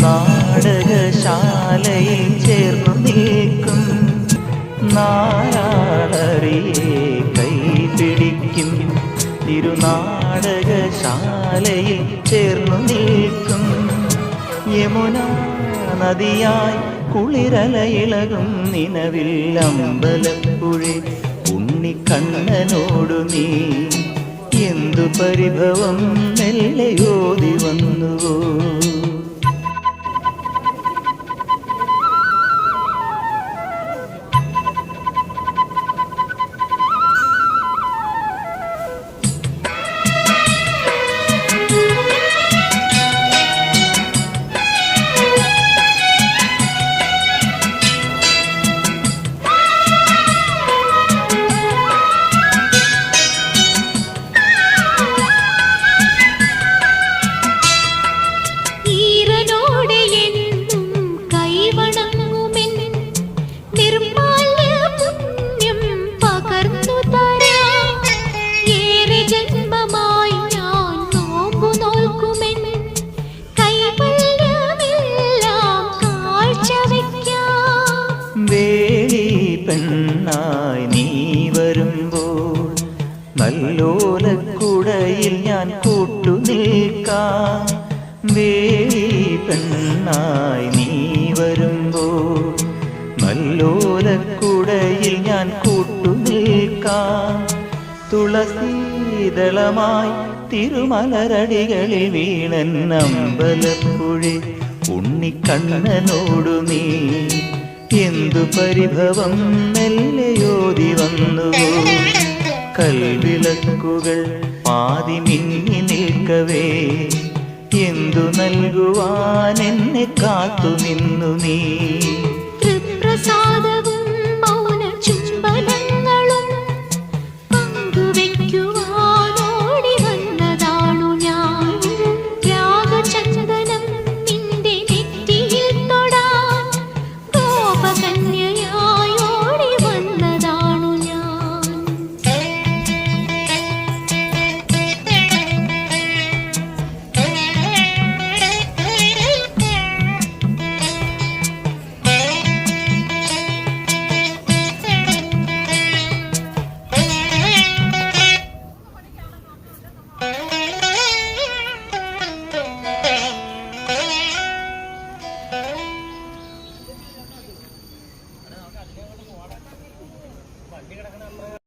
തിരുനാടകശാലയിൽ ചേർന്നു നിൽക്കും. നാരാളറിയെ കൈ പിടിക്കും. തിരുനാടകശാലയിൽ ചേർന്നു നിൽക്കും. യമുന നദിയായി കുളിരലയിളകും നിലവിൽ അമ്പലപ്പുഴി ഉണ്ണിക്കണ്ണനോടു നീ എന്തു പരിഭവം മെല്ലയോതി വന്നുവോ? പെണ്ണായി നീ വരുമ്പോൾ നല്ലോലക്കുടയിൽ ഞാൻ കൂട്ടു നിൽക്കാം. വേലി പെണ്ണായി നീ വരുമ്പോൾ നല്ലോലക്കുടയിൽ ഞാൻ കൂട്ടു നിൽക്കാം. തുളസീതളമായി തിരുമലരടികളിൽ വീണൻ അമ്പലപ്പുഴി ഉണ്ണിക്കണ്ണനോടു നീ എന്തു പരിഭവം മെല്ലയോതി വന്നു. കൽവിളക്കുകൾ പാതി മിന്നി നിൽക്കവേ. എന്തു നൽകുവാൻ എന്നെ കാത്തു നിന്നു നീ? തൃപ്രസാദവും